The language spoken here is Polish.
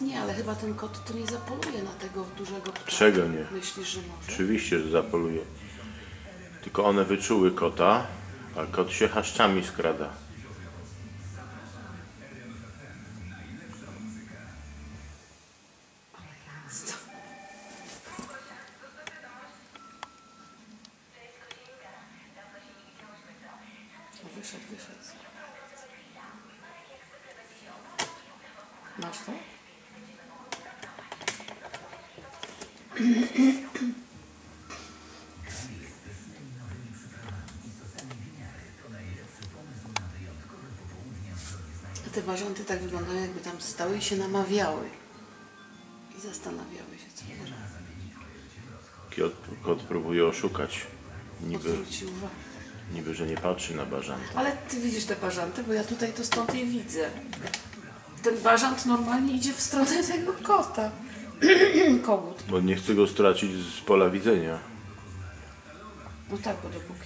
Nie, ale chyba ten kot to nie zapoluje na tego dużego ptaka. Czego nie? Myślisz, że może? Oczywiście, że zapoluje. Tylko one wyczuły kota, a kot się chaszczami skrada. Wyszedł, wyszedł. Masz to? A te bażanty tak wyglądają, jakby tam stały i się namawiały. I zastanawiały się, co. Kot, kot próbuje oszukać. Niby, Odwrócił uwagę. niby, że nie patrzy na bażanta. Ale ty widzisz te bażanty, bo ja tutaj to stąd je widzę. Ten bażant normalnie idzie w stronę tego kota. Kogut. Bo nie chce go stracić z pola widzenia. No tak, bo dopóki